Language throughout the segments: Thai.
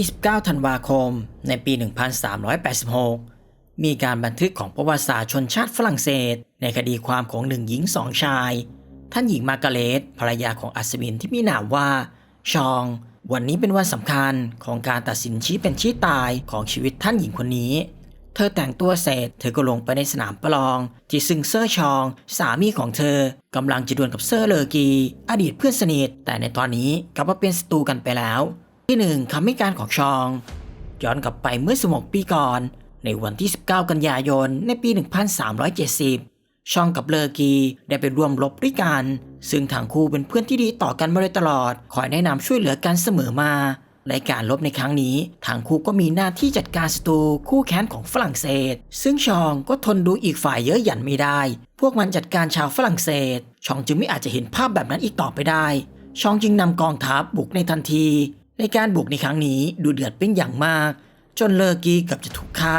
29 ธันวาคม ในปี 1386 มีการบันทึกของประวัติศาสตร์ชนชาติฝรั่งเศส ในคดีความของหนึ่งหญิงสองชาย ท่านหญิงมากาเร็ตภรรยาของอัศวินที่มีนามว่าชอง วันนี้เป็นวันสำคัญของการตัดสินชี้เป็นชี้ตายของชีวิตท่านหญิงคนนี้ เธอแต่งตัวเสร็จ เธอก็ลงไปในสนามประลอง ที่ซึ่งเซอร์ชอง สามีของเธอกำลังจะดวลกับเซอร์เลอกี อดีตเพื่อนสนิท แต่ในตอนนี้กลับมาเป็นศัตรูกันไปแล้ว ที่หนึ่งคำให้การของชอง ย้อนกลับไปเมื่อ 16 ปีก่อน ในวันที่ 19 กันยายน ในปี 1370 ชองกับเลอกีได้ไปร่วมรบด้วยกัน ซึ่งทั้งคู่เป็นเพื่อนที่ดีต่อกันมาโดยตลอด คอยแนะนำช่วยเหลือกันเสมอมาในการรบในครั้งนี้ทั้งคู่ก็มีหน้าที่จัดการศัตรูคู่แค้นของฝรั่งเศส ซึ่งชองก็ทนดูอีกฝ่ายเยอะหยันไม่ได้ พวกมันจัดการชาวฝรั่งเศส ชองจึงไม่อาจจะเห็นภาพแบบนั้นอีกต่อไปได้ ชองจึงนำกองทัพบุกในทันที ในการบุกในครั้งนี้ดูเดือดเป็นอย่างมาก จนเลอกีเกับจะถูกฆ่า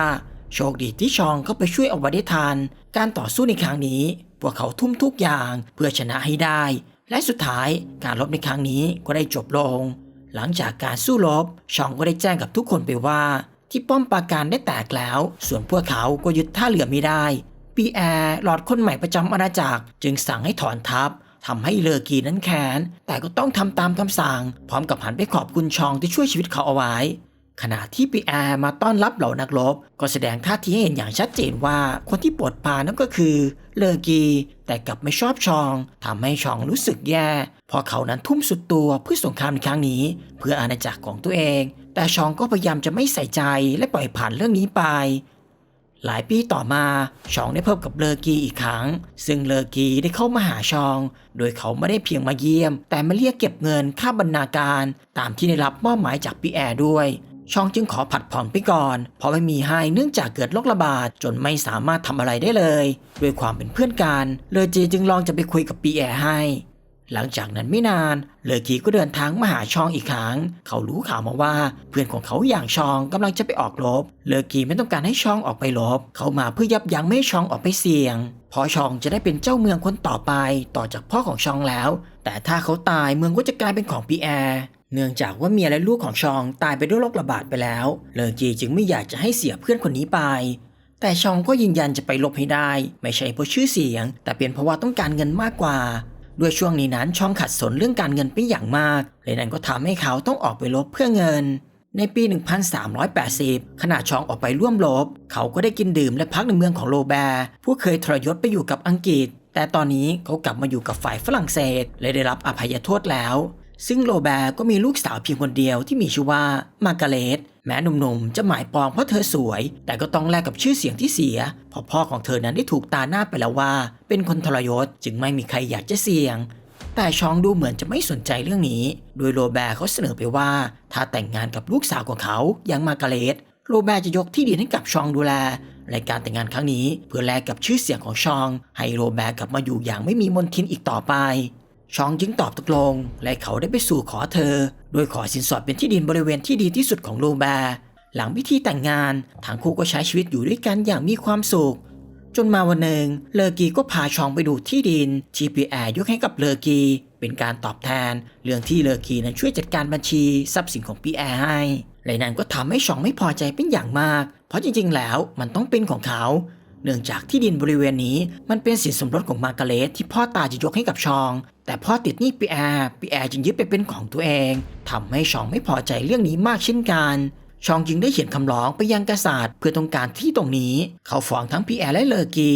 โชคดีที่ชองเข้าไปช่วยเอาไว้ได้ทัน การต่อสู้ในครั้งนี้ พวกเขาทุ่มทุกอย่างเพื่อชนะให้ได้ และสุดท้ายการรบในครั้งนี้ก็ได้จบลง หลังจากการสู้รบชองก็ได้แจ้งกับทุกคนไปว่า ที่ป้อมปราการได้แตกแล้ว ส่วนพวกเขาก็ยึดท่าเรือไม่ได้ปีแอร์หลอดคนใหม่ประจำอาณาจักรจึงสั่งให้ถอนทัพ ทำให้เลอกีนั้นแค้น แต่ก็ต้องทำตามคำสั่ง พร้อมกับหันไปขอบคุณชองที่ช่วยชีวิตเขาเอาไว้ ขณะที่ปีแอร์มาต้อนรับเหล่านักรบ ก็แสดงท่าทีให้เห็นอย่างชัดเจนว่าคนที่ปวดปานนั่นก็คือ เลอกี แต่กลับไม่ชอบชองทำให้ชองรู้สึกแย่เพราะเขานั้นทุ่มสุดตัวเพื่อสงครามในครั้งนี้ เพื่ออาณาจักรของตัวเอง แต่ชองก็พยายามจะไม่ใส่ใจและปล่อยผ่านเรื่องนี้ไป หลายปีต่อมาชองได้พบกับเลอกีอีกครั้ง ซึ่งเลอกีได้เข้ามาหาชอง โดยเขาไม่ได้เพียงมาเยี่ยม แต่มาเรียกเก็บเงินค่าบรรณาการ ตามที่ได้รับมอบหมายจากปีแอร์ด้วยชองจึงขอผัดผ่อนไปก่อน เพราะไม่มีให้เนื่องจากเกิดโรคระบาดจนไม่สามารถทำอะไรได้เลย ด้วยความเป็นเพื่อนกัน เลอจีจึงลองจะไปคุยกับปีแอร์ให้ หลังจากนั้นไม่นาน เลอกีก็เดินทางมาหาชองอีกครั้ง เขารู้ข่าวมาว่า เพื่อนของเขาอย่างชองกำลังจะไปออกรบ เลอกีไม่ต้องการให้ชองออกไปรบ เขามาเพื่อยับยั้งไม่ให้ชองออกไปเสี่ยงเพราะชองจะได้เป็นเจ้าเมืองคนต่อไป ต่อจากพ่อของชองแล้ว แต่ถ้าเขาตายเมืองก็จะกลายเป็นของปีแอร์เนื่องจากว่าเมียและลูกของชองตายไปด้วยโรคระบาดไปแล้ว เลอกีจึงไม่อยากจะให้เสียเพื่อนคนนี้ไป แต่ชองก็ยืนยันจะไปลบให้ได้ ไม่ใช่เพราะชื่อเสียง แต่เป็นเพราะว่าต้องการเงินมากกว่า ด้วยช่วงนี้นั้นช่องขัดสนเรื่องการเงินเป็นอย่างมากเลยนั้นก็ทำให้เขาต้องออกไปลบเพื่อเงิน ในปี 1380 ขณะชองออกไปร่วมรบ เขาก็ได้กินดื่มและพักในเมืองของโรแบร์ ผู้เคยทรยศไปอยู่กับอังกฤษ แต่ตอนนี้เขากลับมาอยู่กับฝ่ายฝรั่งเศสและได้รับอภัยโทษแล้ว ซึ่งโรแบร์ก็มีลูกสาวเพียงคนเดียวที่มีชื่อว่ามาร์กาเร็ต แม้หนุ่มๆ จะหมายปองเพราะเธอสวย แต่ก็ต้องแลกกับชื่อเสียงที่เสียเพราะพ่อของเธอนั้นได้ถูกตาหน้าไปแล้วว่า เป็นคนทรยศจึงไม่มีใครอยากจะเสี่ยง แต่ชองดูเหมือนจะไม่สนใจเรื่องนี้ โดยโรแบร์เขาเสนอไปว่า ถ้าแต่งงานกับลูกสาวของเขาอย่างมากาเร็ตโรแบร์จะยกที่ดินให้กับชองดูแลในการแต่งงานครั้งนี้เพื่อแลกกับชื่อเสียงของชอง ให้โรแบร์กลับมาอยู่อย่างไม่มีมนทินอีกต่อไป ชองจึงตอบตกลง และเขาได้ไปสู่ขอเธอ โดยขอสินสอดเป็นที่ดินบริเวณที่ดีที่สุดของโรแบร์หลังพิธีแต่งงานทั้งคู่ก็ใช้ชีวิตอยู่ด้วยกันอย่างมีความสุข จนมาวันหนึ่ง เลอกีก็พาชองไปดูที่ดินที่ปีแอร์ยกให้กับเลอกี เป็นการตอบแทน เรื่องที่เลอกีนั้นช่วยจัดการบัญชีทรัพย์สินของปีแอร์ให้และนั้นก็ทำให้ชองไม่พอใจเป็นอย่างมาก เพราะจริงๆแล้วมันต้องเป็นของเขา เนื่องจากที่ดินบริเวณนี้มันเป็นสินสมรสของมาร์กาเร็ตที่พ่อตาจะยกให้กับชอง แต่พ่อติดหนี้ปีแอร์ปีแอร์จึงยึดไปเป็นของตัวเองทำให้ชองไม่พอใจเรื่องนี้มากเช่นกันชองจึงได้เขียนคำร้องไปยังกษัตริย์เพื่อต้องการที่ตรงนี้ เขาฟ้องทั้งปีแอร์และเลอกี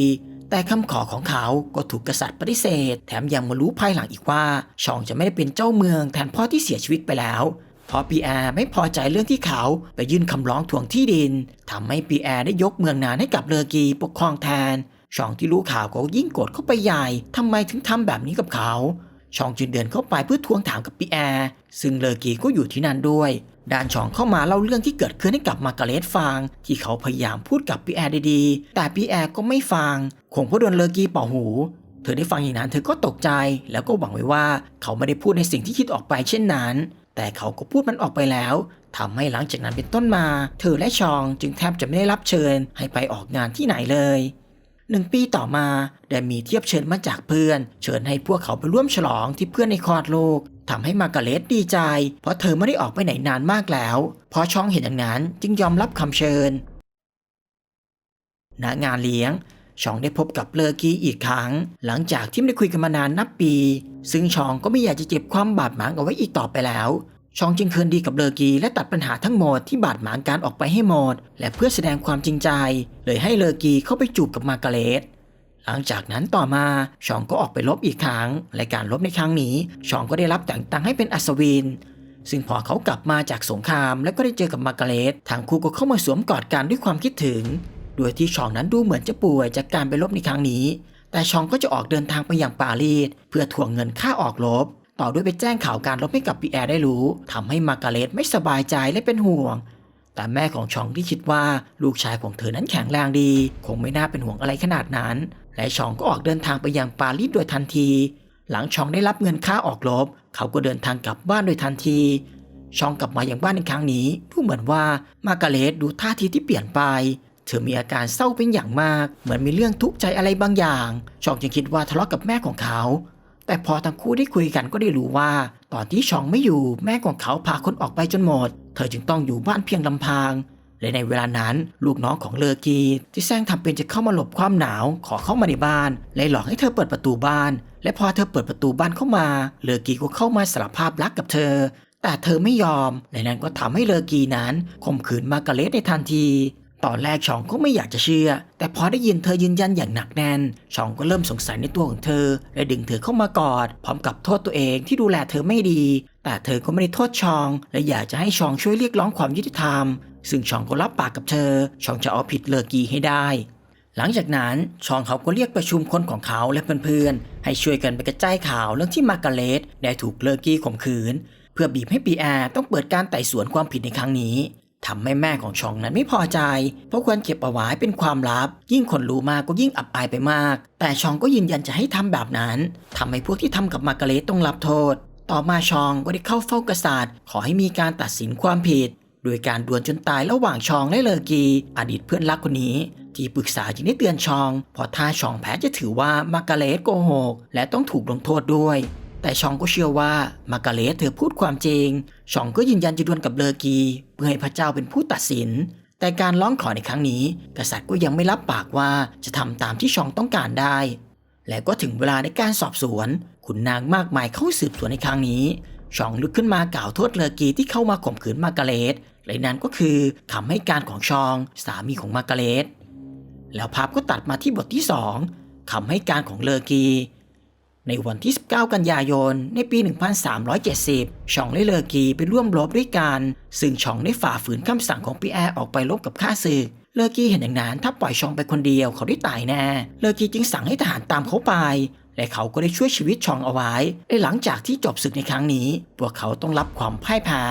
แต่คำขอของเขาก็ถูกกษัตริย์ปฏิเสธ แถมยังมารู้ภายหลังอีกว่า ชองจะไม่ได้เป็นเจ้าเมืองแทนพ่อที่เสียชีวิตไปแล้ว เพราะปีแอร์ไม่พอใจเรื่องที่เขาไปยื่นคำร้องทวงที่ดินทำให้ปีแอร์ได้ยกเมืองนานให้กับเลอกีปกครองแทนชองที่รู้ข่าวก็ยิ่งโกรธเข้าไปใหญ่ทำไมถึงทำแบบนี้กับเขาชองจึงเดินเข้าไปเพื่อทวงถามกับปีแอร์ซึ่งเลอกีก็อยู่ที่นั่นด้วยดานชองเข้ามาเล่าเรื่องที่เกิดขึ้นให้กับมาร์กาเร็ตฟัง ที่เขาพยายามพูดกับปีแอร์ดีๆ แต่ปีแอร์ก็ไม่ฟังคงเพราะโดนเลอกีเป่าหู เธอได้ฟังอย่างนั้นเธอก็ตกใจ แล้วก็หวังไว้ว่าเขาไม่ได้พูดในสิ่งที่คิดออกไปเช่นนั้น แต่เขาก็พูดมันออกไปแล้วทำให้หลังจากนั้นเป็นต้นมา เธอและชองจึงแทบจะไม่ได้รับเชิญให้ไปออกงานที่ไหนเลยหนึ่งปีต่อมาได้มีเทียบเชิญมาจากเพื่อน เชิญให้พวกเขาไปร่วมฉลองที่เพื่อนในคลอดโลกทำให้มาร์กาเร็ตดีใจ เพราะเธอไม่ได้ออกไปไหนนานมากแล้วพอชองเห็นอย่างนั้นจึงยอมรับคำเชิญณงานเลี้ยง ชองได้พบกับเลอกีอีกครั้ง หลังจากที่ไม่ได้คุยกันมานานนับปี ซึ่งชองก็ไม่อยากจะเจ็บความบาดหมางเอาไว้อีกต่อไปแล้ว ชองจึงคืนดีกับเลอกีและตัดปัญหาทั้งหมดที่บาดหมางการออกไปให้หมด และเพื่อแสดงความจริงใจ เลยให้เลอกีเข้าไปจูบกับมาร์กาเรตหลังจากนั้นต่อมาชองก็ออกไปลบอีกครั้งและการลบในครั้งนี้ชองก็ได้รับแต่งตั้งให้เป็นอัศวิน ซึ่งพอเขากลับมาจากสงคราม และก็ได้เจอกับมาร์กาเรตทางคู่ก็เข้ามาสวมกอดกันด้วยความคิดถึง โดยที่ชองนั้นดูเหมือนจะป่วยจากการไปลบในครั้งนี้ แต่ชองก็จะออกเดินทางไปยังปารีสเพื่อทวงเงินค่าออกรบ ต่อด้วยไปแจ้งข่าวการลบให้กับปีแอร์ได้รู้ทำให้มากาเรตไม่สบายใจและเป็นห่วง แต่แม่ของชองที่คิดว่าลูกชายของเธอนั้นแข็งแรงดี คงไม่น่าเป็นห่วงอะไรขนาดนั้น และชองก็ออกเดินทางไปยังปารีสโดยทันที หลังชองได้รับเงินค่าออกรบ เขาก็เดินทางกลับบ้านโดยทันทีชองกลับมาอย่างบ้านในครั้งนี้ดูเหมือนว่ามากาเรตดูท่าทีที่เปลี่ยนไป เธอมีอาการเศร้าเป็นอย่างมาก เหมือนมีเรื่องทุกข์ใจอะไรบางอย่าง ชองจึงคิดว่าทะเลาะกับแม่ของเขา แต่พอทั้งคู่ได้คุยกันก็ได้รู้ว่า ตอนที่ชองไม่อยู่แม่ของเขาพาคนออกไปจนหมด เธอจึงต้องอยู่บ้านเพียงลำพัง และในเวลานั้นลูกน้องของเลอกีที่แซงทำเป็นจะเข้ามาหลบความหนาว ขอเข้ามาในบ้านเลยหลอกให้เธอเปิดประตูบ้าน และพอเธอเปิดประตูบ้านเข้ามา เลอกีก็เข้ามาสารภาพรักกับเธอแต่เธอไม่ยอม และนั่นก็ทำให้เลอกีนั้นข่มขืนมาร์กาเร็ตในทันที ตอนแรกชองก็ไม่อยากจะเชื่อ แต่พอได้ยินเธอยืนยันอย่างหนักแน่น ชองก็เริ่มสงสัยในตัวของเธอและดึงเธอเข้ามากอด พร้อมกับโทษตัวเองที่ดูแลเธอไม่ดี แต่เธอก็ไม่ได้โทษชอง และอยากจะให้ชองช่วยเรียกร้องความยุติธรรม ซึ่งชองก็รับปากกับเธอ ชองจะเอาผิดเลอกีให้ได้หลังจากนั้นชองเขาก็เรียกประชุมคนของเขาและเพื่อนๆ ให้ช่วยกันไปกระจายข่าวเรื่องที่มากาเร็ตได้ถูกเลอกี้ข่มขืน เพื่อบีบให้ปีแอร์ต้องเปิดการไต่สวนความผิดในครั้งนี้ ทำให้แม่ของชองนั้นไม่พอใจ เพราะควรเก็บเอาไว้เป็นความลับ ยิ่งคนรู้มากก็ยิ่งอับอายไปมาก แต่ชองก็ยืนยันจะให้ทำแบบนั้นทำให้พวกที่ทำกับมาร์กาเร็ตต้องรับโทษ ต่อมาชองก็ได้เข้าเฝ้ากษัตริย์ ขอให้มีการตัดสินความผิด โดยการดวลจนตายระหว่างชองและเลอกี อดีตเพื่อนรักคนนี้ ที่ปรึกษาจึงได้เตือนชองเพอถ้าชองแพ้จะถือว่ามาร์กาเร็ตโกหก และต้องถูกลงโทษด้วย แต่ชองก็เชื่อว่ามากาเร็ตเธอพูดความจริง ชองก็ยืนยันจะดวลกับเลอกี เพื่อให้พระเจ้าเป็นผู้ตัดสิน แต่การร้องขอในครั้งนี้ กษัตริย์ก็ยังไม่รับปากว่าจะทำตามที่ชองต้องการได้ และก็ถึงเวลาในการสอบสวน ขุนนางมากมายเข้าสืบสวนในครั้งนี้ชองลุกขึ้นมากล่าวโทษเลอกีที่เข้ามาข่มขืนมากาเร็ตและนั่นก็คือคำให้การของชองสามีของมากาเร็ตแล้วภาพก็ตัดมาที่บทที่ 2คำให้การของเลอกี ในวันที่ 19 กันยายน ในปี 1370ชองและเลอกีไปร่วมรบด้วยกัน ซึ่งชองได้ฝ่าฝืนคำสั่งของปีแอร์ออกไปรบกับข้าศึก เลอกีเห็นอย่างนั้นถ้าปล่อยชองไปคนเดียวเขาได้ตายแน่ เลอกีจึงสั่งให้ทหารตามเขาไป และเขาก็ได้ช่วยชีวิตชองเอาไว้ และหลังจากที่จบศึกในครั้งนี้ พวกเขาต้องรับความพ่ายแพ้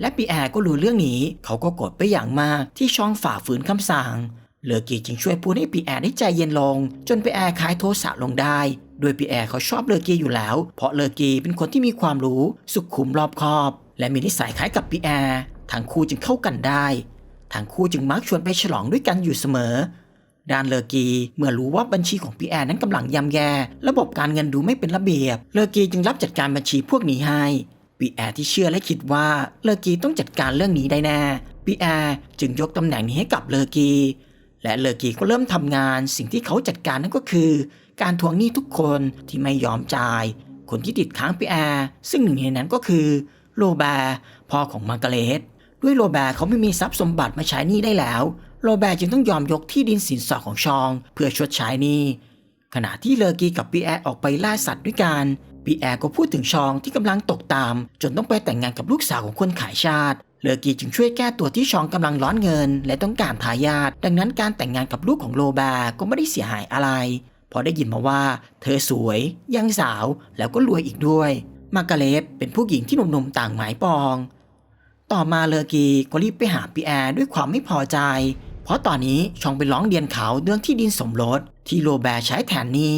และปีแอร์ก็รู้เรื่องนี้ เขาก็โกรธไปอย่างมากที่ชองฝ่าฝืนคำสั่ง เลอกีจึงช่วยพูดให้ปีแอร์ได้ใจเย็นลง จนปีแอร์คลายโทสะลงได้ โดยปีแอร์เขาชอบเลอกีอยู่แล้ว เพราะเลอกีเป็นคนที่มีความรู้สุขุมรอบคอบ และมีนิสัยคล้ายกับปีแอร์ทั้งคู่จึงเข้ากันได้ทั้งคู่จึงมักชวนไปฉลองด้วยกันอยู่เสมอด้านเลอกีเมื่อรู้ว่าบัญชีของปีแอร์นั้นกำลังยำแย่ ระบบการเงินดูไม่เป็นระเบียบ เลอกีจึงรับจัดการบัญชีพวกนี้ให้ปีแอร์ที่เชื่อและคิดว่าเลอกีต้องจัดการเรื่องนี้ได้แน่ปีแอร์จึงยกตำแหน่งนี้ให้กับเลอกี และเลอกีก็เริ่มทำงานสิ่งที่เขาจัดการนั่นก็คือ การทวงหนี้ทุกคนที่ไม่ยอมจ่าย คนที่ติดค้างปีแอร์ซึ่งหนึ่งในนั้นก็คือโรแบร์พ่อของมาร์กาเร็ตด้วยโรแบร์เขาไม่มีทรัพย์สมบัติมาใช้หนี้ได้แล้ว โรแบร์จึงต้องยอมยกที่ดินสินสอดของชอง เพื่อชดใช้หนี้ขณะที่เลอกีกับปีแอร์ออกไปล่าสัตว์ด้วยกัน ปีแอร์ก็พูดถึงชองที่กำลังตกตาม จนต้องไปแต่งงานกับลูกสาวของคนขายชาติเลอกีจึงช่วยแก้ตัวที่ชองกำลังร้อนเงิน และต้องการทายาทดังนั้นการแต่งงานกับลูกของโรแบร์ก็ไม่ได้เสียหายอะไรพอได้ยินมาว่า เธอสวย ยังสาวแล้วก็รวยอีกด้วย มาร์กาเร็ตเป็นผู้หญิงที่หนุ่มๆต่างหมายปอง ต่อมาเลอกีก็รีบไปหาปีแอร์ด้วยความไม่พอใจ เพราะตอนนี้ชองไปร้องเรียนเขาเรื่องที่ดินสมรสที่โรแบร์ใช้แทนนี้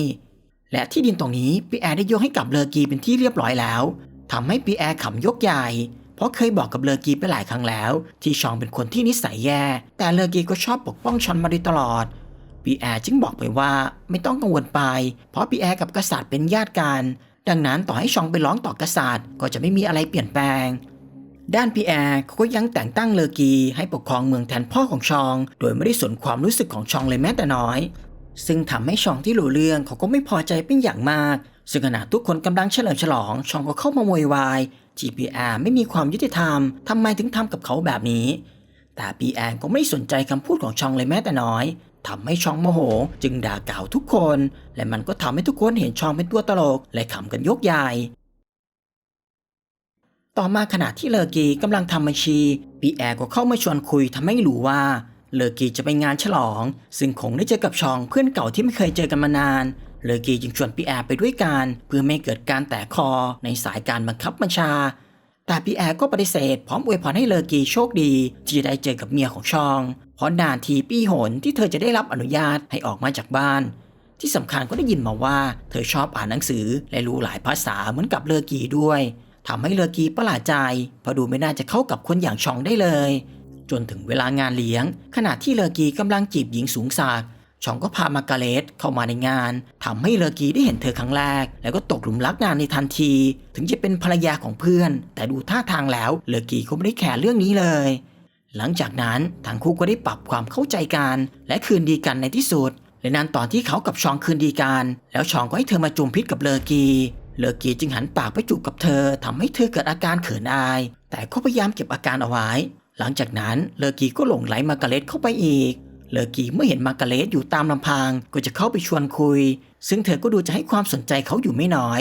และที่ดินตรงนี้ปีแอร์ได้ยกให้กับเลอกีเป็นที่เรียบร้อยแล้วทำให้ปีแอร์ขำยกใหญ่เพราะเคยบอกกับเลอกีไปหลายครั้งแล้ว ที่ชองเป็นคนที่นิสัยแย่ แต่เลอกีก็ชอบปกป้องชอนมาโดยตลอดปีแอร์จึงบอกไปว่าไม่ต้องกังวลไป เพราะปีแอร์กับกษัตริย์เป็นญาติกัน ดังนั้นต่อให้ชองไปร้องต่อกษัตริย์ ก็จะไม่มีอะไรเปลี่ยนแปลง ด้านพีแอร์เขาก็ยังแต่งตั้งเลอกีให้ปกครองเมืองแทนพ่อของชอง โดยไม่ได้สนความรู้สึกของชองเลยแม้แต่น้อย ซึ่งทำให้ชองที่รู้เรื่องเขาก็ไม่พอใจเป็นอย่างมาก ซึ่งขณะทุกคนกำลังเฉลิมฉลองชองก็เข้ามาโวยวาย GPR ไม่มีความยุติธรรมทำไมถึงทำกับเขาแบบนี้ แต่ปีแอนก็ไม่สนใจคำพูดของชองเลยแม้แต่น้อยทำให้ชองโมโห จึงด่ากล่าวทุกคน และมันก็ทำให้ทุกคนเห็นชองเป็นตัวตลกและขำกันยกใหญ่ต่อมาขณะที่เลอกีกำลังทำบัญชีปีแอร์ก็เข้ามาชวนคุยทำให้รู้ว่า เลอกีจะไปงานฉลอง ซึ่งคงได้เจอกับชองเพื่อนเก่าที่ไม่เคยเจอกันมานาน เลอกีจึงชวนปีแอร์ไปด้วยกันเพื่อไม่เกิดการแตกคอในสายการบังคับบัญชา แต่ปีแอร์ก็ปฏิเสธพร้อมอวยพรให้เลอกีโชคดีที่จะได้เจอกับเมียของชอง เพราะนานทีปีหนที่เธอจะได้รับอนุญาตให้ออกมาจากบ้าน ที่สำคัญก็ได้ยินมาว่าเธอชอบอ่านหนังสือและรู้หลายภาษาเหมือนกับเลอกีด้วยทำให้เลอกีประหลาดใจเพราะดูไม่น่าจะเข้ากับคนอย่างชองได้เลย จนถึงเวลางานเลี้ยง ขณะที่เลอกีกำลังจีบหญิงสูงสักชองก็พามาการเรตเข้ามาในงานทำให้เลอกีได้เห็นเธอครั้งแรก แล้วก็ตกหลุมรักงานในทันที ถึงจะเป็นภรรยาของเพื่อน แต่ดูท่าทางแล้วเลอกีก็ไม่ได้แคร์เรื่องนี้เลย หลังจากนั้นทั้งคู่ก็ได้ปรับความเข้าใจกัน และคืนดีกันในที่สุดและนานตอนที่เขากับชองคืนดีกัน แล้วชองก็ให้เธอมาจุมพิษกับเลอกี เลอกีจึงหันปากไปจูบกับเธอทำให้เธอเกิดอาการเขินอาย แต่ก็พยายามเก็บอาการเอาไว้ หลังจากนั้นเลอกีก็หลงไหลมากาเรตเข้าไปอีก เลอกีเมื่อเห็นมากาเรตอยู่ตามลำพังก็จะเข้าไปชวนคุย ซึ่งเธอก็ดูจะให้ความสนใจเขาอยู่ไม่น้อย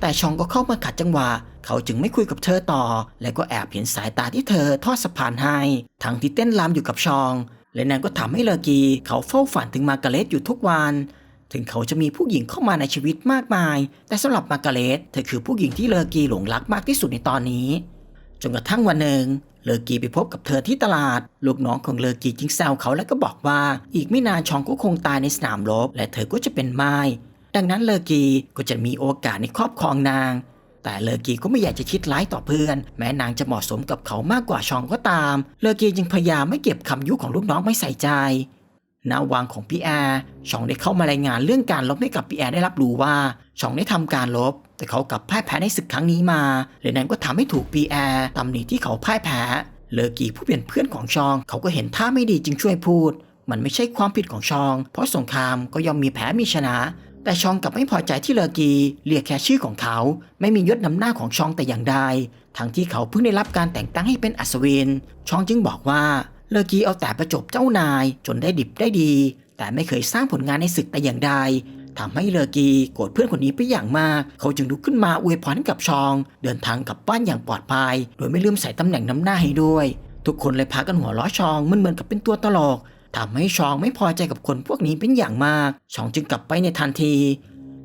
แต่ชองก็เข้ามาขัดจังหวะ เขาจึงไม่คุยกับเธอต่อ และก็แอบเห็นสายตาที่เธอทอดสะพานให้ ทั้งที่เต้นรำอยู่กับชอง และนั่นก็ทำให้เลอกีเขาเฝ้าฝันถึงมากาเรตอยู่ทุกวันถึงเขาจะมีผู้หญิงเข้ามาในชีวิตมากมาย แต่สำหรับมากาเรตเธอคือผู้หญิงที่เลอกีหลงรักมากที่สุดในตอนนี้ จนกระทั่งวันหนึ่งเลอกีไปพบกับเธอที่ตลาด ลูกน้องของเลอกีจึงแซวเขาและก็บอกว่า อีกไม่นานชองก็คงตายในสนามรบ และเธอก็จะเป็นไม้ดังนั้นเลอกีก็จะมีโอกาสในครอบครองนาง แต่เลอกีก็ไม่อยากจะคิดร้ายต่อเพื่อน แม้นางจะเหมาะสมกับเขามากกว่าชองก็ตาม เลอกีจึงพยายามไม่เก็บคำยุของลูกน้องไม่ใส่ใจ ณวังของพี่แอร์ชองได้เข้ามารายงานเรื่องการลบให้กับพี่แอร์ได้รับรู้ว่าชองได้ทำการลบ แต่เขากลับพ่ายแพ้ในศึกครั้งนี้มาและนั้นก็ทำให้ถูกปีแอร์ตำหนิที่เขาพ่ายแพ้เลอกีผู้เป็นเพื่อนของชอง เขาก็เห็นท่าไม่ดีจึงช่วยพูด มันไม่ใช่ความผิดของชอง เพราะสงครามก็ย่อมมีแพ้มีชนะ แต่ชองกลับไม่พอใจที่เลอกีเรียกแค่ชื่อของเขา ไม่มียศนำหน้าของชองแต่อย่างใดทั้งที่เขาเพิ่งได้รับการแต่งตั้งให้เป็นอัศวินชองจึงบอกว่า เลอกีเอาแต่ประจบเจ้านายจนได้ดิบได้ดี แต่ไม่เคยสร้างผลงานในศึกแต่อย่างใดทำให้เลอกีโกรธเพื่อนคนนี้ไปอย่างมาก เขาจึงลุกขึ้นมาอวยพรให้กับชอง เดินทางกลับบ้านอย่างปลอดภัย โดยไม่ลืมใส่ตำแหน่งน้ำหน้าให้ด้วย ทุกคนเลยพากันหัวล้อชองมันเหมือนกับเป็นตัวตลกทำให้ชองไม่พอใจกับคนพวกนี้เป็นอย่างมาก ชองจึงกลับไปในทันที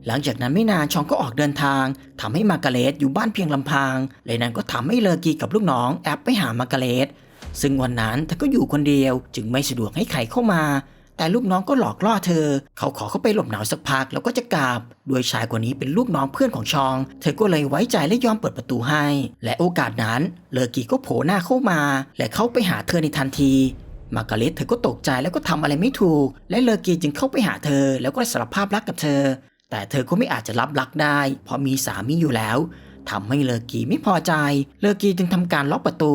หลังจากนั้นไม่นานชองก็ออกเดินทางทำให้มาการเรตอยู่บ้านเพียงลำพังเลยนั้นก็ทำให้เลอกีกับลูกน้องแอบไปหามาการเรต ซึ่งวันนั้นเธอก็อยู่คนเดียว จึงไม่สะดวกให้ใครเข้ามา แต่ลูกน้องก็หลอกล่อเธอ เขาขอเข้าไปหลบหนาวสักพักแล้วก็จะกลับ โดยชายคนนี้เป็นลูกน้องเพื่อนของชอง เธอก็เลยไว้ใจและยอมเปิดประตูให้ และโอกาสนั้น เลอกีก็โผล่หน้าเข้ามา และเข้าไปหาเธอในทันทีมาการเร็ตเธอก็ตกใจแล้วก็ทำอะไรไม่ถูก และเลอกีจึงเข้าไปหาเธอ แล้วก็สารภาพรักกับเธอ แต่เธอก็ไม่อาจจะรับรักได้ เพราะมีสามีอยู่แล้วทำให้เลอกีไม่พอใจ เลอกีจึงทำการล็อกประตู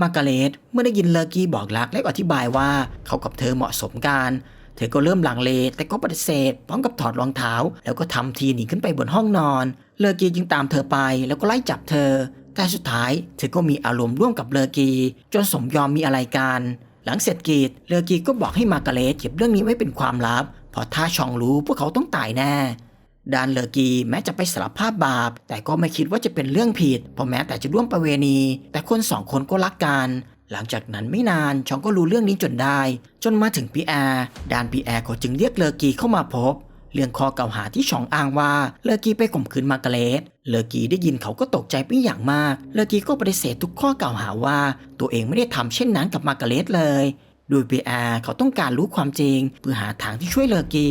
มาการเร็ตเมื่อได้ยินเลอร์กี้บอกรักและอธิบายว่าเขากับเธอเหมาะสมกันเธอก็เริ่มลังเลแต่ก็ปฏิเสธพร้อมกับถอดรองเท้า แล้วก็ทำทีหนีขึ้นไปบนห้องนอน เลอกีจึงตามเธอไปแล้วก็ไล่จับเธอ แต่สุดท้ายเธอก็มีอารมณ์ร่วมกับเลอกี จนสมยอมมีอะไรกัน หลังเสร็จกีดเลอกีก็บอกให้มาการเร็ตเก็บเรื่องนี้ไว้เป็นความลับเพราะถ้าชองรู้พวกเขาต้องตายแน่ ดานเลอกีแม้จะไปสารภาพบาป แต่ก็ไม่คิดว่าจะเป็นเรื่องผิดเพราะแม้แต่จะร่วมประเวณี แต่คนสองคนก็รักกันหลังจากนั้นไม่นานชองก็รู้เรื่องนี้จนได้ จนมาถึงปีแอร์ดานปีแอร์เขาจึงเรียกเลอกีเข้ามาพบ เรื่องข้อกล่าวหาที่ชองอ้างว่าเลอกีไปข่มขืนมากเร็ตเลอกีได้ยินเขาก็ตกใจเป็นอย่างมาก เลอกีก็ปฏิเสธทุกข้อกล่าวหาว่า ตัวเองไม่ได้ทำเช่นนั้นกับมากเร็ตเลย โดยปีแอร์เขาต้องการรู้ความจริง เพื่อหาทางที่ช่วยเลอกี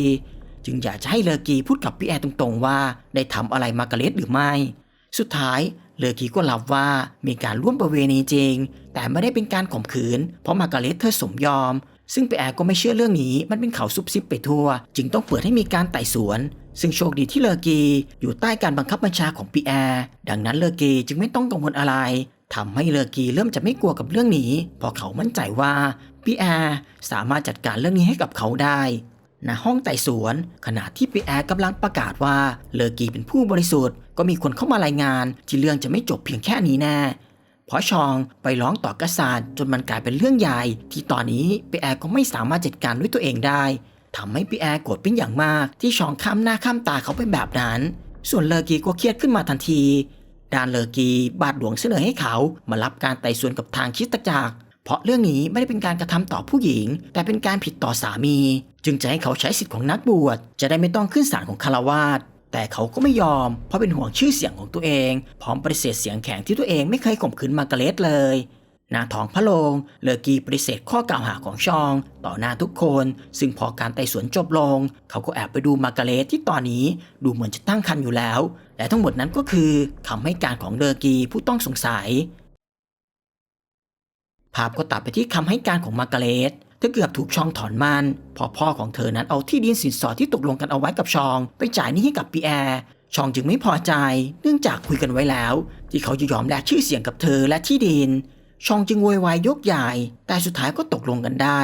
จึงอยากจะให้เลอกีพูดกับปีแอร์ตรงๆว่า ได้ทำอะไรมากาเร็ตหรือไม่ สุดท้ายเลอกีก็รับว่ามีการร่วมประเวณีจริง แต่ไม่ได้เป็นการข่มขืน เพราะมากาเร็ตเธอสมยอม ซึ่งปีแอร์ก็ไม่เชื่อเรื่องนี้ มันเป็นข่าวซุบซิบไปทั่ว จึงต้องเปิดให้มีการไต่สวน ซึ่งโชคดีที่เลอกีอยู่ใต้การบังคับบัญชาของปีแอร์ดังนั้นเลอกีจึงไม่ต้องกังวลอะไรทำให้เลอกีเริ่มจะไม่กลัวกับเรื่องนี้เพราะเขามั่นใจว่าปีแอร์สามารถจัดการเรื่องนี้ให้กับเขาได้ ณห้องไต่สวน ขณะที่ปีแอร์กำลังประกาศว่าเลอกีเป็นผู้บริสุทธิ์ ก็มีคนเข้ามารายงานที่เรื่องจะไม่จบเพียงแค่นี้แน่เพราะชองไปร้องต่อกษัตริย์จนมันกลายเป็นเรื่องใหญ่ ที่ตอนนี้ปีแอร์ก็ไม่สามารถจัดการด้วยตัวเองได้ทำให้ปีแอร์โกรธเป็นอย่างมาก ที่ชองข้ามหน้าข้ามตาเขาไปแบบนั้น ส่วนเลอกีก็เครียดขึ้นมาทันทีด้านเลอกีบาทหลวงเสนอให้เขามารับการไต่สวนกับทางคิดตจักร เพราะเรื่องนี้ไม่ได้เป็นการกระทำต่อผู้หญิง แต่เป็นการผิดต่อสามี จึงจะให้เขาใช้สิทธิ์ของนักบวชจะได้ไม่ต้องขึ้นศาลของคารวาสแต่เขาก็ไม่ยอม เพราะเป็นห่วงชื่อเสียงของตัวเอง พร้อมปฏิเสธเสียงแข็งที่ตัวเองไม่เคยข่มขืนมาร์กาเร็ตเลยน้าทองพระโรงเลอกีปฏิเสธข้อกล่าวหาของชอง ต่อหน้าทุกคน ซึ่งพอการไต่สวนจบลง เขาก็แอบไปดูมาร์กาเร็ตที่ตอนนี้ดูเหมือนจะตั้งครรภ์อยู่แล้ว และทั้งหมดนั้นก็คือคำให้การของเลอกีผู้ต้องสงสัย ภาพก็ตัดไปที่คำให้การของมาร์กาเร็ตเธอเกือบถูกชองถอนมันพอพ่อของเธอนั้นเอาที่ดินสินสอดที่ตกลงกันเอาไว้กับชอง ไปจ่ายหนี้ให้กับปีแอร์ชองจึงไม่พอใจ เนื่องจากคุยกันไว้แล้ว ที่เขาจะยอมแลกชื่อเสียงกับเธอและที่ดิน ชองจึงโวยวายยกใหญ่ แต่สุดท้ายก็ตกลงกันได้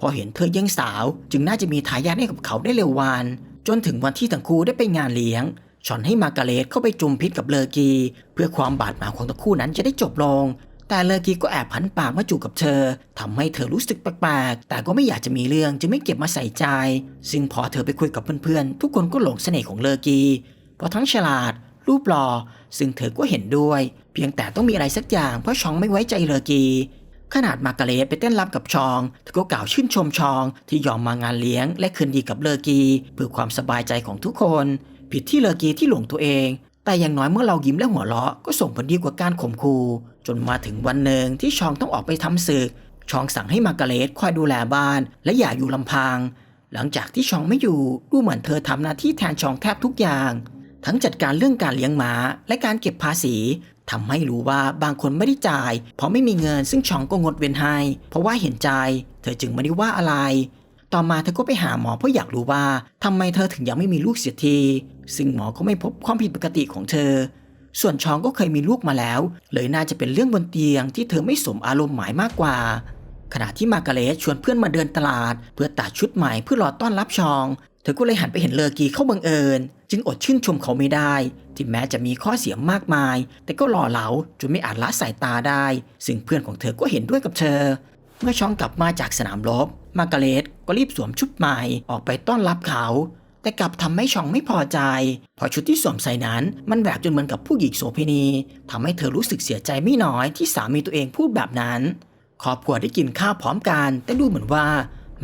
พอเห็นเธอยังสาว จึงน่าจะมีทายาทให้กับเขาได้เร็ววัน จนถึงวันที่ทั้งคู่ได้ไปงานเลี้ยงชอนให้มาร์กาเรตเข้าไปจุมพิษกับเลอกี เพื่อความบาดหมางของทั้งคู่นั้นจะได้จบลง แต่เลอกีก็แอบผันปากมาจูบกับเธอทำให้เธอรู้สึกแปลกๆ แต่ก็ไม่อยากจะมีเรื่องจึงไม่เก็บมาใส่ใจ ซึ่งพอเธอไปคุยกับเพื่อนๆ ทุกคนก็หลงเสน่ห์ของเลอกีเพราะทั้งฉลาด รูปหล่อ ซึ่งเธอก็เห็นด้วย เพียงแต่ต้องมีอะไรสักอย่างเพราะชองไม่ไว้ใจเลอกีขนาดมาร์กาเร็ตไปเต้นรำกับชอง เธอก็กล่าวชื่นชมชอง ที่ยอมมางานเลี้ยงและคืนดีกับเลอกีเพื่อความสบายใจของทุกคน ผิดที่เลอกีที่หลงตัวเอง แต่อย่างน้อยเมื่อเรายิ้มและหัวเราะก็ส่งผลดีกว่าการข่มขู่จนมาถึงวันหนึ่งที่ชองต้องออกไปทำศึก ชองสั่งให้มากาเรตคอยดูแลบ้าน และอย่าอยู่ลำพัง หลังจากที่ชองไม่อยู่ดูเหมือนเธอทำหน้าที่แทนชองแทบทุกอย่าง ทั้งจัดการเรื่องการเลี้ยงม้า และการเก็บภาษีทำให้รู้ว่าบางคนไม่ได้จ่าย เพราะไม่มีเงินซึ่งชองก็งดเว้นให้ เพราะว่าเห็นใจ เธอจึงไม่ได้ว่าอะไร ต่อมาเธอก็ไปหาหมอเพราะอยากรู้ว่าทำไมเธอถึงยังไม่มีลูกเสียที ซึ่งหมอก็ไม่พบความผิดปกติของเธอ ส่วนชองก็เคยมีลูกมาแล้ว เลยน่าจะเป็นเรื่องบนเตียงที่เธอไม่สมอารมณ์หมายมากกว่า ขณะที่มากาเร็ตชวนเพื่อนมาเดินตลาด เพื่อตัดชุดใหม่เพื่อรอต้อนรับชอง เธอก็เลยหันไปเห็นเลอกีเข้าบังเอิญ จึงอดชื่นชมเขาไม่ได้ที่แม้จะมีข้อเสียมากมาย แต่ก็หล่อเหลาจนไม่อาจละสายตาได้ ซึ่งเพื่อนของเธอก็เห็นด้วยกับเธอ เมื่อชองกลับมาจากสนามรบ มากาเร็ตก็รีบสวมชุดใหม่ออกไปต้อนรับเขา แต่กลับทำให้ชองไม่พอใจ เพราะชุดที่สวมใส่นั้น มันแหวกจนเหมือนกับผู้หญิงโสเภณีทำให้เธอรู้สึกเสียใจไม่น้อยที่สามีตัวเองพูดแบบนั้น ครอบครัวได้กินข้าวพร้อมกัน แต่ดูเหมือนว่า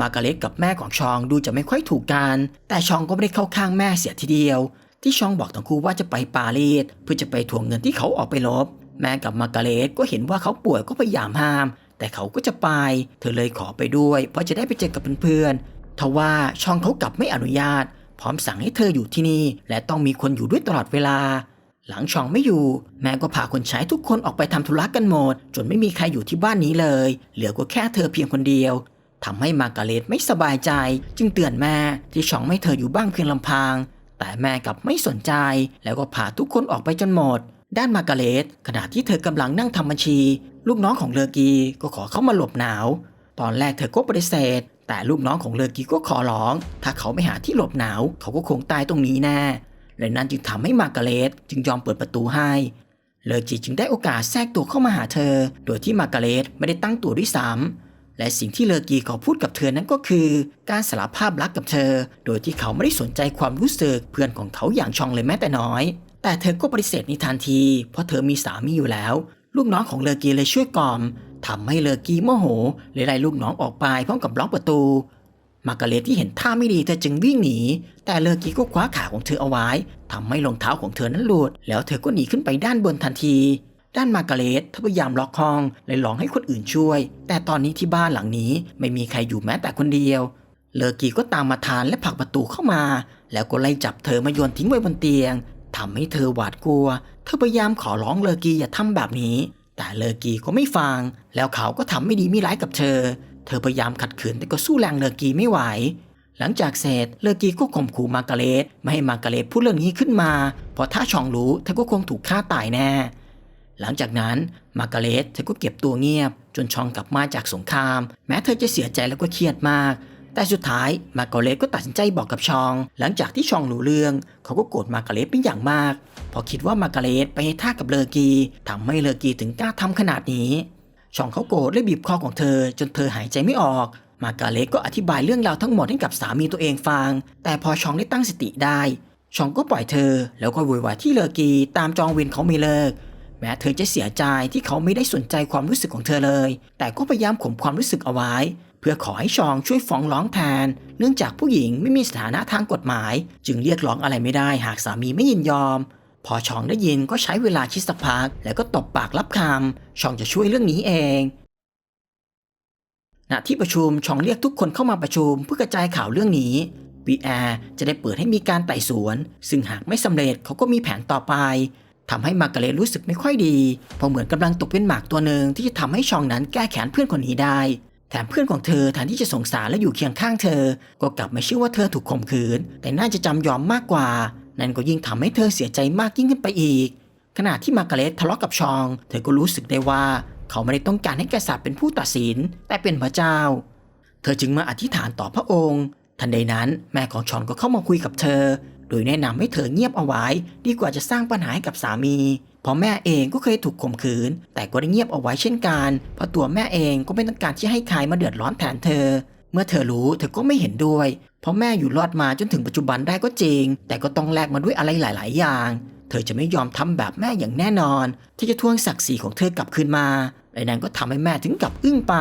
มาร์กาเร็ตกับแม่ของชองดูจะไม่ค่อยถูกกัน แต่ชองก็ไม่ได้เข้าข้างแม่เสียทีเดียว ที่ชองบอกทั้งคู่ว่าจะไปปารีสเพื่อจะไปทวงเงินที่เขาออกไปลบ แม่กับมาร์กาเร็ตก็เห็นว่าเขาป่วยก็พยายามห้าม แต่เขาก็จะไป เธอเลยขอไปด้วย เพราะจะได้ไปเจอกับเพื่อนๆทว่าชองเขากลับไม่อนุญาต พร้อมสั่งให้เธออยู่ที่นี่ และต้องมีคนอยู่ด้วยตลอดเวลา หลังชองไม่อยู่ แม่ก็พาคนใช้ทุกคนออกไปทำธุระกันหมด จนไม่มีใครอยู่ที่บ้านนี้เลย เหลือก็แค่เธอเพียงคนเดียวทำให้มากาเร็ตไม่สบายใจ จึงเตือนแม่ที่ชองไม่เธออยู่บ้างเพียงลำพัง แต่แม่กลับไม่สนใจ แล้วก็พาทุกคนออกไปจนหมด ด้านมากาเร็ตขณะที่เธอกำลังนั่งทำบัญชี ลูกน้องของเลอกีก็ขอเข้ามาหลบหนาว ตอนแรกเธอก็ปฏิเสธ แต่ลูกน้องของเลอกีก็ขอร้อง ถ้าเขาไม่หาที่หลบหนาว เขาก็คงตายตรงนี้แน่และนั่นจึงทำให้มาร์กาเร็ตจึงยอมเปิดประตูให้ เลอกีจึงได้โอกาสแทรกตัวเข้ามาหาเธอ โดยที่มาร์กาเร็ตไม่ได้ตั้งตัวด้วยซ้ำและสิ่งที่เลอกีเขาพูดกับเธอนั้นก็คือ การสารภาพรักกับเธอ โดยที่เขาไม่ได้สนใจความรู้สึกเพื่อนของเขาอย่างชองเลยแม้แต่น้อย แต่เธอก็ปฏิเสธในทันที เพราะเธอมีสามีอยู่แล้ว ลูกน้องของเลอกีเลยช่วยกล่อม ทำให้เลอกีโมโหเลยไล่ลูกน้องออกไปพร้อมกับล็อกประตู มาร์กาเร็ตที่เห็นท่าไม่ดีเธอจึงวิ่งหนี แต่เลอกีก็คว้าขาของเธอเอาไว้ทำให้รองเท้าของเธอนั้นหลุด แล้วเธอก็หนีขึ้นไปด้านบนทันที ด้านมาร์กาเร็ตเธอพยายามล็อกห้องเลยร้องให้คนอื่นช่วย แต่ตอนนี้ที่บ้านหลังนี้ไม่มีใครอยู่แม้แต่คนเดียว เลอกีก็ตามมาทานและผลักประตูเข้ามา แล้วก็ไล่จับเธอมาโยนทิ้งไว้บนเตียงทำให้เธอหวาดกลัว เธอพยายามขอร้องเลอกีอย่าทำแบบนี้ แต่เลอกีก็ไม่ฟัง แล้วเขาก็ทำไม่ดีไม่ร้ายกับเธอ เธอพยายามขัดขืนแต่ก็สู้แรงเลอกีไม่ไหว หลังจากเสร็จเลอกีก็ข่มขู่มาร์กาเร็ตไม่ให้มาร์กาเร็ตพูดเรื่องนี้ขึ้นมา เพราะถ้าชองรู้เธอก็คงถูกฆ่าตายแน่ หลังจากนั้นมาร์กาเร็ตเธอก็เก็บตัวเงียบ จนชองกลับมาจากสงคราม แม้เธอจะเสียใจแล้วก็เครียดมาก แต่สุดท้ายมาร์กาเร็ตก็ตัดสินใจบอกกับชอง หลังจากที่ชองรู้เรื่อง เขาก็โกรธมาร์กาเร็ตเป็นอย่างมาก พอคิดว่ามาร์กาเร็ตไปให้ท่ากับเลอกีทำให้เลอกีถึงกล้าทำขนาดนี้ ชองเขาโกรธและบีบคอของเธอ จนเธอหายใจไม่ออก มาร์กาเร็ตก็อธิบายเรื่องราวทั้งหมดให้กับสามีตัวเองฟัง แต่พอชองได้ตั้งสติได้ ชองก็ปล่อยเธอ แล้วก็โวยวายที่เลอกีตามจองเวรเขาไม่เลิกแม้เธอจะเสียใจที่เขาไม่ได้สนใจความรู้สึกของเธอเลย แต่ก็พยายามข่มความรู้สึกเอาไว้ เพื่อขอให้ชองช่วยฟ้องร้องแทน เนื่องจากผู้หญิงไม่มีสถานะทางกฎหมาย จึงเรียกร้องอะไรไม่ได้หากสามีไม่ยินยอม พอชองได้ยินก็ใช้เวลาคิดสักพัก แล้วก็ตบปากรับคำชองจะช่วยเรื่องนี้เองณที่ประชุมชองเรียกทุกคนเข้ามาประชุมเพื่อกระจายข่าวเรื่องนี้ปีแอร์จะได้เปิดให้มีการไต่สวน ซึ่งหากไม่สำเร็จเขาก็มีแผนต่อไปทำให้มาร์กาเร็ตรู้สึกไม่ค่อยดี เพราะเหมือนกำลังตกเป็นหมากตัวหนึ่งที่จะทำให้ชองนั้นแก้แค้นเพื่อนคนนี้ได้ แถมเพื่อนของเธอแทนที่จะสงสารและอยู่เคียงข้างเธอ ก็กลับไม่เชื่อว่าเธอถูกข่มขืน แต่น่าจะจำยอมมากกว่า นั่นก็ยิ่งทำให้เธอเสียใจมากยิ่งขึ้นไปอีก ขณะที่มาร์กเร็ตทะเลาะกับชอง เธอก็รู้สึกได้ว่าเขาไม่ได้ต้องการให้กษัตริย์เป็นผู้ตัดสิน แต่เป็นพระเจ้า เธอจึงมาอธิษฐานต่อพระองค์ ทันใดนั้นแม่ของชอนก็เข้ามาคุยกับเธอ โดยแนะนำให้เธอเงียบเอาไว้ ดีกว่าจะสร้างปัญหาให้กับสามี เพราะแม่เองก็เคยถูกข่มขืน แต่ก็ได้เงียบเอาไว้เช่นกัน เพราะตัวแม่เองก็ไม่ต้องการที่ให้ใครมาเดือดร้อนแทนเธอ เมื่อเธอรู้เธอก็ไม่เห็นด้วย เพราะแม่อยู่รอดมาจนถึงปัจจุบันได้ก็จริง แต่ก็ต้องแลกมาด้วยอะไรหลาย ๆ อย่าง เธอจะไม่ยอมทำแบบแม่อย่างแน่นอน ที่จะทวงศักดิ์ศรีของเธอกลับคืนมาและนั้นก็ทำให้แม่ถึงกับอึ้งไป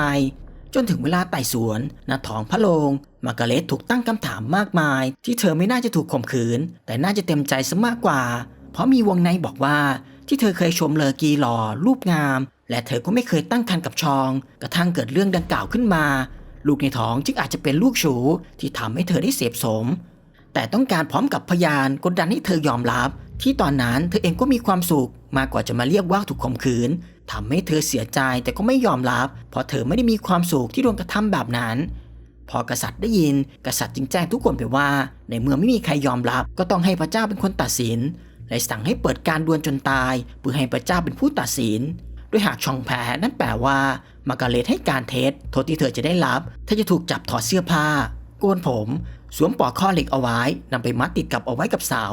จนถึงเวลาไต่สวนณท้องพระโรงมาร์กาเร็ตถูกตั้งคำถามมากมาย ที่เธอไม่น่าจะถูกข่มขืน แต่น่าจะเต็มใจซะมากกว่า เพราะมีวงในบอกว่า ที่เธอเคยชมเลอกีหล่อรูปงาม และเธอก็ไม่เคยตั้งครรภ์กับชอง กระทั่งเกิดเรื่องดังกล่าวขึ้นมา ลูกในท้องจึงอาจจะเป็นลูกชูที่ทำให้เธอได้เสพสม แต่ต้องการพร้อมกับพยานกดดันให้เธอยอมรับ ที่ตอนนั้นเธอเองก็มีความสุขมากกว่าจะมาเรียกว่าถูกข่มขืนทำให้เธอเสียใจแต่ก็ไม่ยอมรับ เพราะเธอไม่ได้มีความสุขที่โดนกระทำแบบนั้นพอกษัตริย์ได้ยิน กษัตริย์จึงแจ้งทุกคนไปว่า ในเมื่อไม่มีใครยอมรับ ก็ต้องให้พระเจ้าเป็นคนตัดสิน และสั่งให้เปิดการดวลจนตาย เพื่อให้พระเจ้าเป็นผู้ตัดสินด้วยหากชองแพ้นั่นแปลว่า มากาเรตให้การเท็จโทษที่เธอจะได้รับเธอจะถูกจับถอดเสื้อผ้าโกนผม สวมปลอกข้อเหล็กเอาไว้นำไปมัดติดกับเอาไว้กับเสา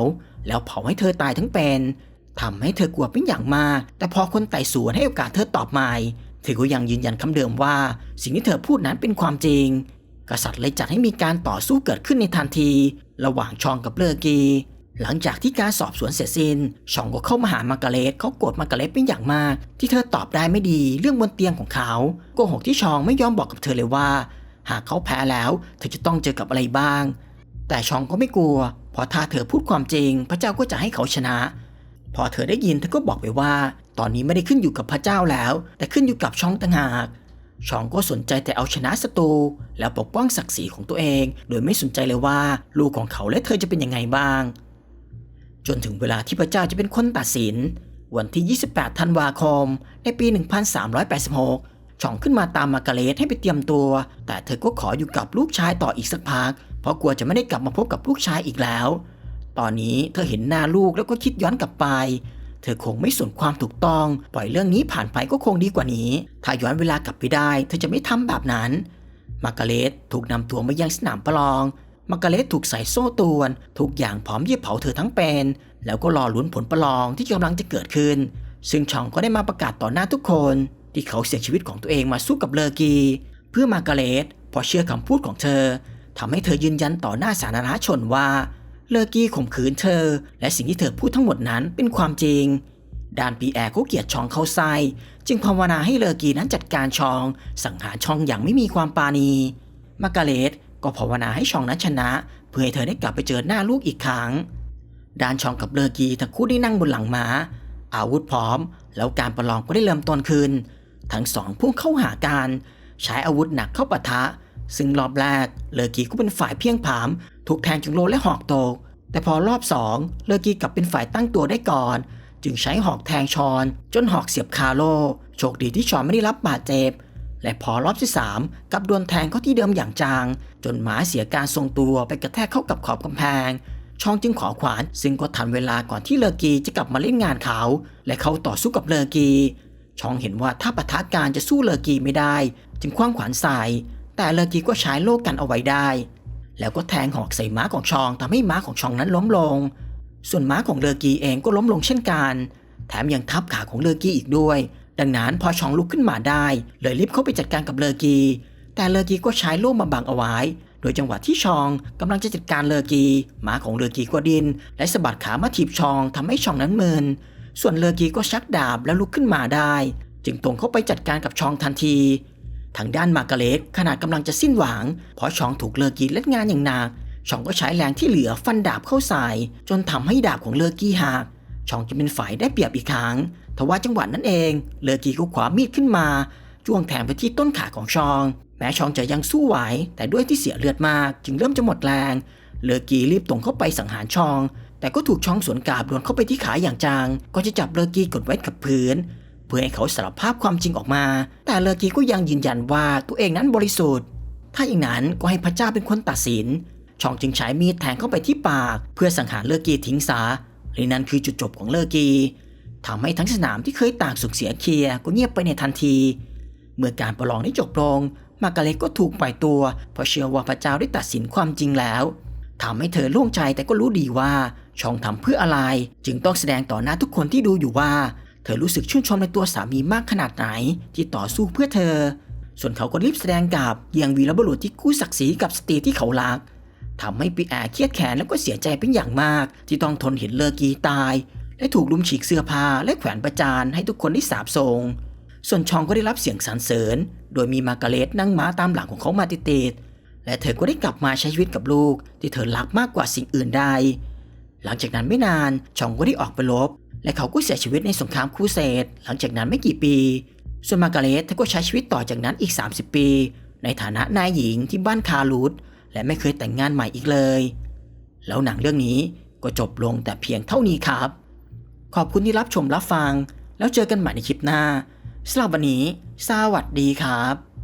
แล้วเผาให้เธอตายทั้งเป็นทำให้เธอกลัวเป็นอย่างมาก แต่พอคนไต่สวนให้โอกาสเธอตอบใหม่เธอก็ยังยืนยันคำเดิมว่า สิ่งที่เธอพูดนั้นเป็นความจริง กษัตริย์เลยจัดให้มีการต่อสู้เกิดขึ้นในทันที ระหว่างชองกับเลอกี หลังจากที่การสอบสวนเสร็จสิ้น ชองก็เข้ามาหามาร์กาเร็ตเขาโกรธมาร์กาเร็ตเป็นอย่างมาก ที่เธอตอบได้ไม่ดีเรื่องบนเตียงของเขาโกหกที่ชองไม่ยอมบอกกับเธอเลยว่า หากเขาแพ้แล้ว เธอจะต้องเจอกับอะไรบ้าง แต่ชองก็ไม่กลัว เพราะถ้าเธอพูดความจริง พระเจ้าก็จะให้เขาชนะ พอเธอได้ยินเธอก็บอกไปว่า ตอนนี้ไม่ได้ขึ้นอยู่กับพระเจ้าแล้ว แต่ขึ้นอยู่กับชองต่างหากชองก็สนใจแต่เอาชนะศัตรูแล้วปกป้องศักดิ์ศรีของตัวเอง โดยไม่สนใจเลยว่า ลูกของเขาและเธอจะเป็นยังไงบ้าง จนถึงเวลาที่พระเจ้าจะเป็นคนตัดสิน วันที่ 28 ธันวาคม ในปี 1386 ช่องขึ้นมาตามมากาเร็ตให้ไปเตรียมตัว แต่เธอก็ขออยู่กับลูกชายต่ออีกสักพัก เพราะกลัวจะไม่ได้กลับมาพบกับลูกชายอีกแล้ว ตอนนี้เธอเห็นหน้าลูกแล้วก็คิดย้อนกลับไป เธอคงไม่สนความถูกต้อง ปล่อยเรื่องนี้ผ่านไปก็คงดีกว่านี้ ถ้าย้อนเวลากลับไปได้ เธอจะไม่ทำแบบนั้น มากาเร็ตถูกนำตัวมายังสนามประลอง มาร์กาเร็ตถูกใส่โซ่ตรวน ทุกอย่างพร้อมที่เผาเธอทั้งเป็น แล้วก็รอลุ้นผลประลองที่กำลังจะเกิดขึ้น ซึ่งชองก็ได้มาประกาศต่อหน้าทุกคน ที่เขาเสียชีวิตของตัวเองมาสู้กับเลอกี เพื่อมาร์กาเร็ตพอเชื่อคำพูดของเธอทำให้เธอยืนยันต่อหน้าสาธารณชนว่าเลอกี้ข่มขืนเธอ และสิ่งที่เธอพูดทั้งหมดนั้นเป็นความจริงดานปีแอร์ก็เกลียดชองเข้าไส้จึงภาวนาให้เลอกีนั้นจัดการชอง สังหารชองอย่างไม่มีความปราณีมากาเร็ต ก็ภาวนาให้ชองนั้นชนะ เพื่อให้เธอได้กลับไปเจอหน้าลูกอีกครั้งดานชองกับเลอกีทั้งคู่ได้นั่งบนหลังม้า อาวุธพร้อม แล้วการประลองก็ได้เริ่มต้นขึ้น ทั้งสองพุ่งเข้าหากัน ใช้อาวุธหนักเข้าปะทะ ซึ่งรอบแรก เลอกีก็เป็นฝ่ายเพียงผาม ถูกแทงจนโลและหอกตก แต่พอรอบสองเลอกีกลับเป็นฝ่ายตั้งตัวได้ก่อน จึงใช้หอกแทงชอน จนหอกเสียบคาโล โชคดีที่ชอนไม่ได้รับบาดเจ็บ และพอรอบที่สามกับโดนแทงเข้าที่เดิมอย่างจางจนหมาเสียการทรงตัวไปกระแทกเข้ากับขอบกำแพงชองจึงขอขวานซึ่งก็ทันเวลาก่อนที่เลอกีจะกลับมาเล่นงานเขา และเขาต่อสู้กับเลอกีชองเห็นว่าถ้าปะทะการจะสู้เลอกีไม่ได้ จึงคว้างขวานใส่ แต่เลอกีก็ใช้โล่กันเอาไว้ได้ แล้วก็แทงหอกใส่ม้าของชองทำให้ม้าของชองนั้นล้มลง ส่วนม้าของเลอกีเองก็ล้มลงเช่นกัน แถมยังทับขาของเลอกีอีกด้วย ดังนั้นพอชองลุกขึ้นมาได้ เลยรีบเข้าไปจัดการกับเลอกี แต่เลอกีก็ใช้โล่มาบังเอาไว้ โดยจังหวะที่ชองกำลังจะจัดการเลอกีม้าของเลอกีก็ดิน และสะบัดขามาถีบชองทำให้ชองนั้นเมิน ส่วนเลอกีก็ชักดาบแล้วลุกขึ้นมาได้ จึงตรงเข้าไปจัดการกับชองทันทีทางด้านมาร์กาเร็ตขนาดกำลังจะสิ้นหวัง เพราะชองถูกเลอกีเล่นงานอย่างหนัก ชองก็ใช้แรงที่เหลือฟันดาบเข้าใส่จนทำให้ดาบของเลอกี้หัก ชองจะเป็นฝ่ายได้เปรียบอีกครั้ง ทว่าจังหวะนั้นเอง เลอกีก็ขวามีดขึ้นมา จ้วงแทงไปที่ต้นขาของชอง แม้ชองจะยังสู้ไหว แต่ด้วยที่เสียเลือดมากจึงเริ่มจะหมดแรง เลอกีรีบตรงเข้าไปสังหารชอง แต่ก็ถูกชองสวนกาบโดนเข้าไปที่ขาอย่างจัง ก็จะจับเลอกีกดไว้กับพื้น เพื่อให้เขาสารภาพความจริงออกมา แต่เลอกีก็ยังยืนยันว่าตัวเองนั้นบริสุทธิ์ ถ้าอย่างนั้นก็ให้พระเจ้าเป็นคนตัดสิน ชองจึงใช้มีดแทงเข้าไปที่ปาก เพื่อสังหารเลอกีทิ้งซะและนั่นคือจุดจบของเลอกี ทำให้ทั้งสนามที่เคยต่างสุขเสียเคียก็เงียบไปในทันที เมื่อการประลองได้จบลง มาการเล็กก็ถูกปล่อยตัว เพราะเชื่อว่าพระเจ้าได้ตัดสินความจริงแล้วทำให้เธอโล่งใจแต่ก็รู้ดีว่าชองทำเพื่ออะไร จึงต้องแสดงต่อหน้าทุกคนที่ดูอยู่ว่า เธอรู้สึกชื่นชมในตัวสามีมากขนาดไหน ที่ต่อสู้เพื่อเธอ ส่วนเขาก็รีบแสดงกับเยียงวีรบุรุษที่คู่ศักดิ์ศรีกับสตรีที่เขารักทำให้ปีแอร์เครียดแค้นแล้วก็เสียใจเป็นอย่างมาก ที่ต้องทนเห็นเลอกีตาย และถูกลุมฉีกเสื้อผ้าและแขวนประจานให้ทุกคนได้สาบส่งส่วนชองก็ได้รับเสียงสรรเสริญ โดยมีมากาเร็ตนั่งม้าตามหลังของเขามาติดๆและเธอก็ได้กลับมาใช้ชีวิตกับลูก ที่เธอรักมากกว่าสิ่งอื่นใด หลังจากนั้นไม่นานชองก็ได้ออกไปรบ และเขาก็เสียชีวิตในสงครามคูเสดหลังจากนั้นไม่กี่ปี ส่วนมากาเร็ตเธอก็ใช้ชีวิตต่อจากนั้นอีก 30 ปี ในฐานะนายหญิงที่บ้านคารูดและไม่เคยแต่งงานใหม่อีกเลย แล้วหนังเรื่องนี้ก็จบลงแต่เพียงเท่านี้ครับ ขอบคุณที่รับชมรับฟัง แล้วเจอกันใหม่ในคลิปหน้าสำหรับวันนี้สวัสดีครับ